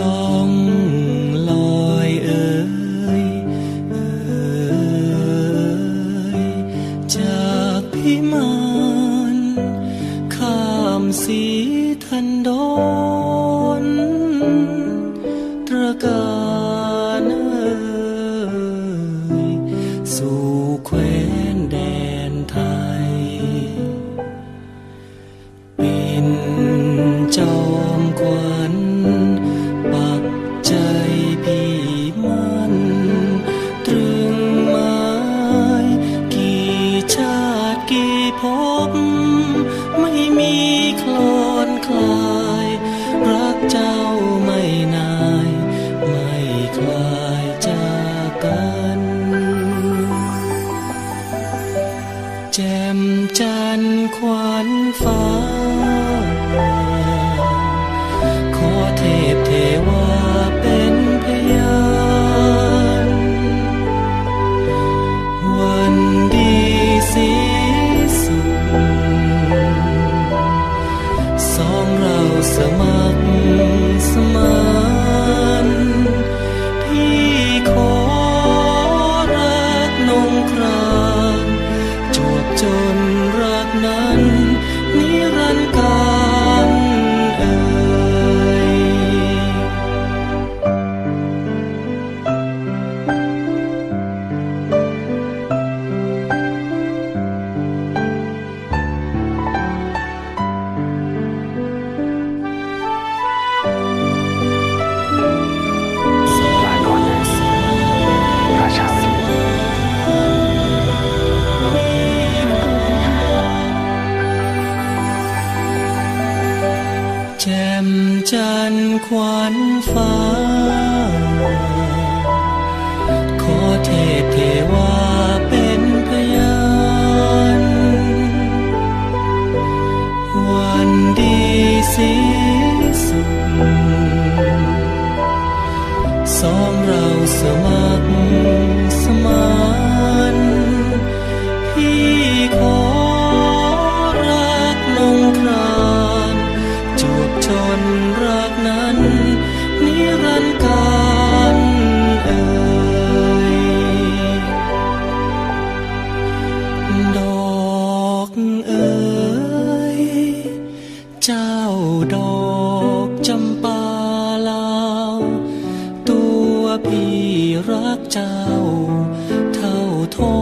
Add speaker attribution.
Speaker 1: ลองลอยเอ่ยเอ่ยจากพิมานข้ามสีทันดอนตระกา ชาติกี่ภพไม่มีคลอนคลาย รักเจ้าไม่นายไม่คลายจากกัน แจ่มจันทร์ควันฟ้า สมัครสมัคร จันทร์ควันฟ้า ขอเทพเทวาเป็นพยาน วันดีสีสุขซ้อมเราสมัคร ที่รักเจ้า เท่าท้อ